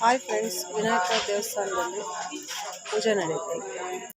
Hi friends Vinayaka ದೇವಸ್ಥಾನದಲ್ಲಿ ಪೂಜೆ ನಡೀತಾ ಇದೆ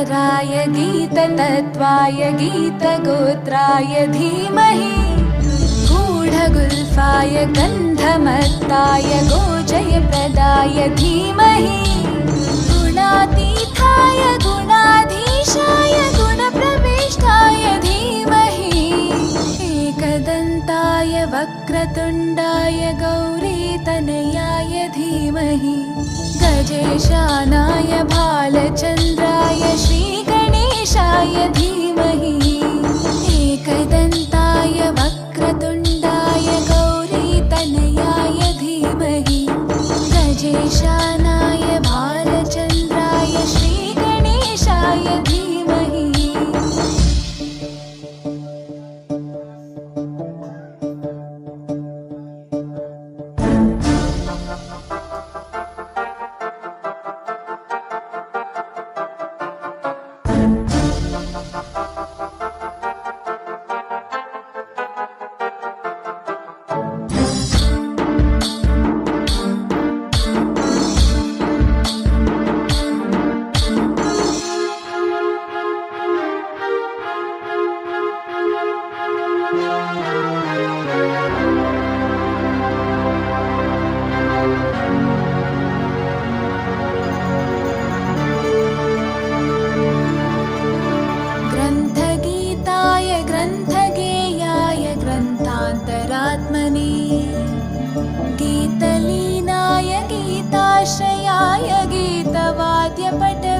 गीतसाराय गीततत्त्वाय गीतगोत्राय धीमहि। गूढगुल्फाय गन्धमत्ताय गोजयप्रदाय धीमहि। गुणातीताय गुणाधीशाय गुणप्रविष्टाय धीमहि। एकदन्ताय वक्रतुण्डाय गौरीतनयाय धीमहि। गजेशानाय भालचन्द्राय ग्रन्थान्तरात्मने गीतलीनाय गीताश्रयाय गीतवाद्यपटवे